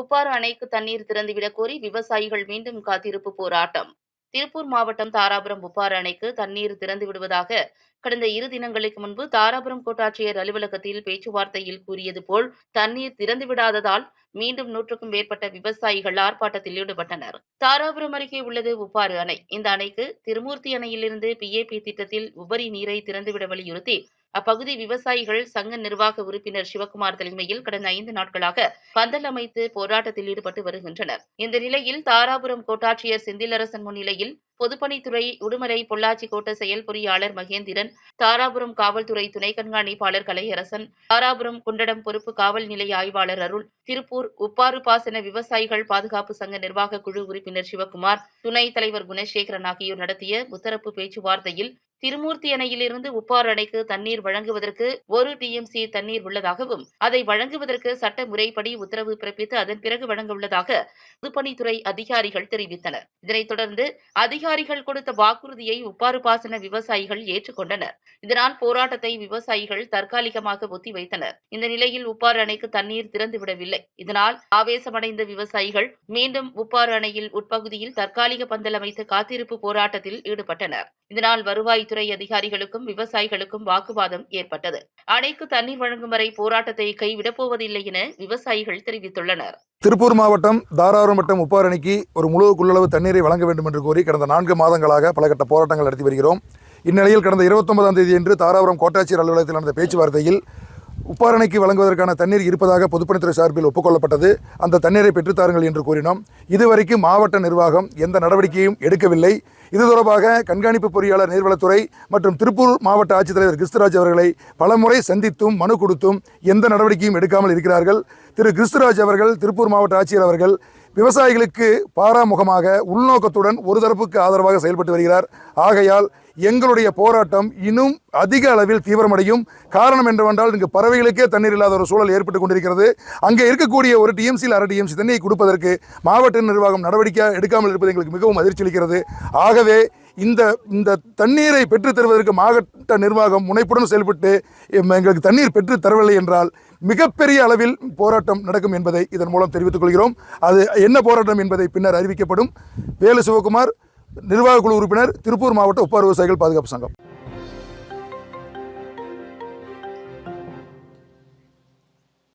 உப்பாறு அணைக்கு தண்ணீர் திறந்துவிடக் கோரி விவசாயிகள் மீண்டும் காத்திருப்பு போராட்டம். திருப்பூர் மாவட்டம் தாராபுரம் உப்பாறு அணைக்கு தண்ணீர் திறந்து விடுவதாக கடந்த இரு தினங்களுக்கு முன்பு தாராபுரம் கோட்டாட்சியர் அலுவலகத்தில் பேச்சுவார்த்தையில் கூறியது போல் தண்ணீர் திறந்து விடாததால் மீண்டும் நூற்றுக்கும் மேற்பட்ட விவசாயிகள் ஆர்ப்பாட்டத்தில் ஈடுபட்டனர். தாராபுரம் அருகே உள்ளது உப்பாறு அணை. இந்த அணைக்கு திருமூர்த்தி அணையிலிருந்து பிஏபி திட்டத்தில் உபரி நீரை திறந்துவிட வலியுறுத்தி அப்பகுதி விவசாயிகள் சங்க நிர்வாக உறுப்பினர் சிவக்குமார் தலைமையில் கடந்த ஐந்து நாட்களாக பந்தல் அமைத்து போராட்டத்தில் ஈடுபட்டு வருகின்றனர். இந்த நிலையில் தாராபுரம் கோட்டாட்சியர் செந்திலரசன் முன்னிலையில் பொதுப்பணித்துறை உடுமலை பொள்ளாச்சி கோட்ட செயல் பொறியாளர் மகேந்திரன் தாராபுரம் காவல்துறை துணை கண்காணிப்பாளர் கலையரசன் தாராபுரம் குண்டடம் பொறுப்பு காவல் நிலைய ஆய்வாளர் அருள் திருப்பூர் உப்பாறு பாசன விவசாயிகள் பாதுகாப்பு சங்க நிர்வாக குழு உறுப்பினர் சிவக்குமார் துணைத் தலைவர் குணசேகரன் ஆகியோர் நடத்திய முத்தரப்பு பேச்சுவார்த்தையில் திருமூர்த்தி அணையிலிருந்து உப்பார் அணைக்கு தண்ணீர் வழங்குவதற்கு ஒரு டிஎம்சி தண்ணீர் உள்ளதாகவும் அதை வழங்குவதற்கு சட்ட முறைப்படி உத்தரவு பிறப்பித்து அதன் பிறகு வழங்க உள்ளதாக பொதுப்பணித்துறை அதிகாரிகள் தெரிவித்தனர். இதனைத் தொடர்ந்து அதிகாரிகள் கொடுத்த வாக்குறுதியை உப்பாறு பாசன விவசாயிகள் ஏற்றுக்கொண்டனர். இதனால் போராட்டத்தை விவசாயிகள் தற்காலிகமாக ஒத்திவைத்தனர். இந்த நிலையில் உப்பாறு அணைக்கு தண்ணீர் திறந்துவிடவில்லை. இதனால் ஆவேசமடைந்த விவசாயிகள் மீண்டும் உப்பாறு அணையில் உட்பகுதியில் தற்காலிக பந்தல் அமைத்து காத்திருப்பு போராட்டத்தில் ஈடுபட்டனர். இதனால் வருவாய் வருவாய்த்துறை அதிகாரிகளுக்கும் விவசாயிகளுக்கும் வாக்குவாதம் ஏற்பட்டது. அணைக்கு தண்ணீர் வழங்கும் வரை போராட்டத்தை கைவிடப் போவதில்லை என விவசாயிகள் தெரிவித்துள்ளனர். திருப்பூர் மாவட்டம் தாராபுரம் வட்டம் உப்பாறு அணைக்கு ஒரு முழு கொள்ளளவு தண்ணீரை வழங்க வேண்டும் என்று கோரி கடந்த நான்கு மாதங்களாக பல கட்ட போராட்டங்கள் நடத்தி வருகிறோம். இந்நிலையில் கடந்த இருபத்தொன்பதாம் தேதி என்று தாராபுரம் கோட்டாட்சியர் அலுவலகத்தில் நடந்த பேச்சுவார்த்தையில் உப்பாரணைக்கு அணைக்கு வழங்குவதற்கான தண்ணீர் இருப்பதாக பொதுப்பணித்துறை சார்பில் ஒப்புக்கொள்ளப்பட்டது. அந்த தண்ணீரை பெற்றுத்தாருங்கள் என்று கூறினோம். இதுவரைக்கும் மாவட்ட நிர்வாகம் எந்த நடவடிக்கையும் எடுக்கவில்லை. இது தொடர்பாக கண்காணிப்பு பொறியாளர் நீர்வளத்துறை மற்றும் திருப்பூர் மாவட்ட ஆட்சித்தலைவர் கிறிஸ்துராஜ் அவர்களை பலமுறை சந்தித்தும் மனு கொடுத்தும் எந்த நடவடிக்கையும் எடுக்காமல் இருக்கிறார்கள். திரு கிறிஸ்துராஜ் அவர்கள் திருப்பூர் மாவட்ட ஆட்சியர் அவர்கள் விவசாயிகளுக்கு பாராமுகமாக உள்நோக்கத்துடன் ஒரு தரப்புக்கு ஆதரவாக செயல்பட்டு வருகிறார். ஆகையால் எங்களுடைய போராட்டம் இன்னும் அதிக அளவில் தீவிரமடையும். காரணம் என்னவென்றால் இங்கு பறவைகளுக்கே தண்ணீர் இல்லாத ஒரு சூழல் ஏற்பட்டு கொண்டிருக்கிறது. அங்கே இருக்கக்கூடிய ஒரு டிஎம்சியில் அரை டிஎம்சி தண்ணியை கொடுப்பதற்கு மாவட்ட நிர்வாகம் நடவடிக்கை எடுக்காமல் இருப்பது எங்களுக்கு மிகவும் அதிர்ச்சி அளிக்கிறது. ஆகவே இந்த இந்த தண்ணீரை பெற்றுத் தருவதற்கு மாவட்ட நிர்வாகம் முனைப்புடன் செயல்பட்டு எங்களுக்கு தண்ணீர் பெற்றுத் தரவில்லை என்றால் மிகப்பெரிய அளவில் போராட்டம் நடக்கும் என்பதை இதன் மூலம் தெரிவித்துக் கொள்கிறோம். அது என்ன போராட்டம் என்பதை பின்னர் அறிவிக்கப்படும். வேலு சிவகுமார் நிர்வாக குழு உறுப்பினர் திருப்பூர் மாவட்ட ஒப்பார் விவசாயிகள் பாதுகாப்பு சங்கம்.